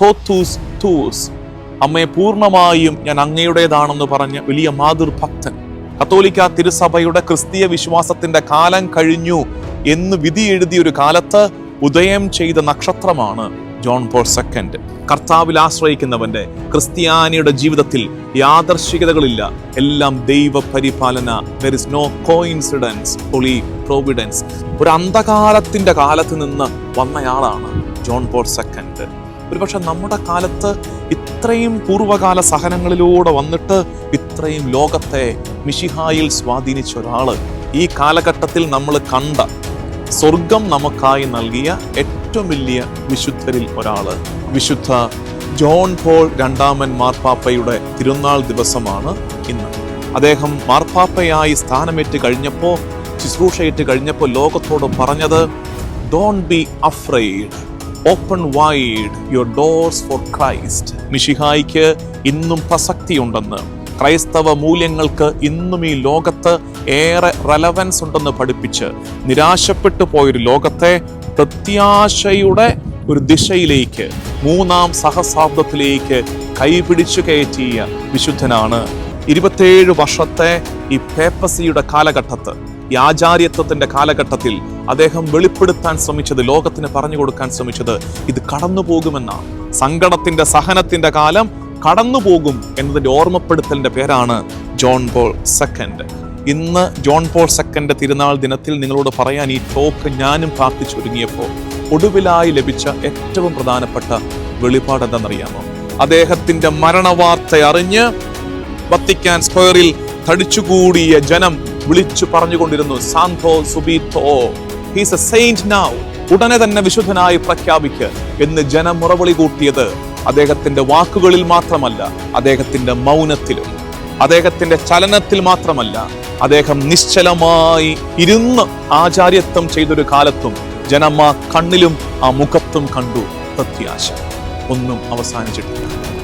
തോത്തൂസ് തൂസ്. അമ്മയെ പൂർണമായും ഞാൻ അങ്ങയുടേതാണെന്ന് പറഞ്ഞ വലിയ മാതൃഭക്തൻ. കത്തോലിക്ക തിരുസഭയുടെ ക്രിസ്തീയ വിശ്വാസത്തിന്റെ കാലം കഴിഞ്ഞു എന്ന് വിധി എഴുതിയ ഒരു കാലത്ത് ഉദയം ചെയ്ത നക്ഷത്രമാണ് ജോൺ പോൾ സെക്കൻഡ്. കർത്താവിൽ ആശ്രയിക്കുന്നവന്റെ ക്രിസ്ത്യാനിയുടെ ജീവിതത്തിൽ യാദർശികതകളില്ല എല്ലാം ദൈവ പരിപാലന നോ കോയിൻസിഡൻസ് ഒളി പ്രോവിഡൻസ് ഒരു അന്ധകാലത്തിന്റെ കാലത്ത് നിന്ന് വന്നയാളാണ് ജോൺ പോൾ സെക്കൻഡ്. ഒരുപക്ഷെ നമ്മുടെ കാലത്ത് ഇത്രയും പൂർവകാല സഹനങ്ങളിലൂടെ വന്നിട്ട് ഇത്രയും ലോകത്തെ മിഷിഹായിൽ സ്വാധീനിച്ച ഒരാൾ ഈ കാലഘട്ടത്തിൽ നമ്മൾ കണ്ട സ്വർഗം നമുക്കായി നൽകിയ ഏറ്റവും വലിയ വിശുദ്ധരിൽ ഒരാൾ വിശുദ്ധ ജോൺ പോൾ രണ്ടാമൻ മാർപ്പാപ്പയുടെ തിരുനാൾ ദിവസമാണ് ഇന്ന്. അദ്ദേഹം മാർപ്പാപ്പയായി സ്ഥാനമേറ്റ് കഴിഞ്ഞപ്പോൾ ശുശ്രൂഷയേറ്റ് കഴിഞ്ഞപ്പോൾ ലോകത്തോട് പറഞ്ഞത് don't be afraid open wide your doors for Christ മിഷിഹായിക്ക് ഇന്നും പ്രസക്തിയുണ്ടെന്ന്. ക്രൈസ്തവ മൂല്യങ്ങൾക്ക് ഇന്നും ഈ ലോകത്ത് ഏറെ റെലവൻസ് ഉണ്ടെന്ന് പഠിപ്പിച്ച് നിരാശപ്പെട്ടു പോയൊരു ലോകത്തെ പ്രത്യാശയുടെ ഒരു ദിശയിലേക്ക് മൂന്നാം സഹസ്രാബ്ദത്തിലേക്ക് കൈപിടിച്ചു കയറ്റിയ വിശുദ്ധനാണ്. ഇരുപത്തേഴ് വർഷത്തെ ഈ പേപ്പസിയുടെ കാലഘട്ടത്ത് ഈ ആചാര്യത്വത്തിന്റെ കാലഘട്ടത്തിൽ അദ്ദേഹം വെളിപ്പെടുത്താൻ ശ്രമിച്ചത് ലോകത്തിന് പറഞ്ഞു കൊടുക്കാൻ ശ്രമിച്ചത് ഇത് കടന്നു പോകുമെന്നാണ് സങ്കടത്തിന്റെ സഹനത്തിന്റെ കാലം കടന്നു പോകും എന്നതിന്റെ ഓർമ്മപ്പെടുത്തലിന്റെ പേരാണ് ജോൺ പോൾ സെക്കൻഡ്. ഇന്ന് ജോൺ പോൾ സെക്കൻഡ് തിരുനാൾ ദിനത്തിൽ നിങ്ങളോട് പറയാൻ ഈ ടോക്ക് ഞാനും പ്രാർത്ഥിച്ചൊരുങ്ങിയപ്പോൾ ഒടുവിലായി ലഭിച്ച ഏറ്റവും പ്രധാനപ്പെട്ട വെളിപാട് എന്താണെന്നറിയാമോ? അദ്ദേഹത്തിന്റെ മരണവാർത്ത അറിഞ്ഞ് വത്തിക്കാൻ സ്ക്വയറിൽ തടിച്ചുകൂടിയ ജനം വിളിച്ചു പറഞ്ഞുകൊണ്ടിരുന്നു സാന്തോ സുബീത്തോ ഹീസ് എ സെയിന്റ് നൗ ഉടനെ തന്നെ വിശുദ്ധനായി പ്രഖ്യാപിക്ക് എന്ന് ജനം മുറവിളി കൂട്ടിയത് അദ്ദേഹത്തിന്റെ വാക്കുകളിൽ മാത്രമല്ല അദ്ദേഹത്തിന്റെ മൗനത്തിലും. അദ്ദേഹത്തിന്റെ ചലനത്തിൽ മാത്രമല്ല അദ്ദേഹം നിശ്ചലമായി ഇരുന്ന് ആചാര്യത്വം ചെയ്തൊരു കാലത്തും ജനം ആ കണ്ണിലും ആ മുഖത്തും കണ്ടു പ്രത്യാശ. ഒന്നും അവസാനിച്ചിട്ടില്ല.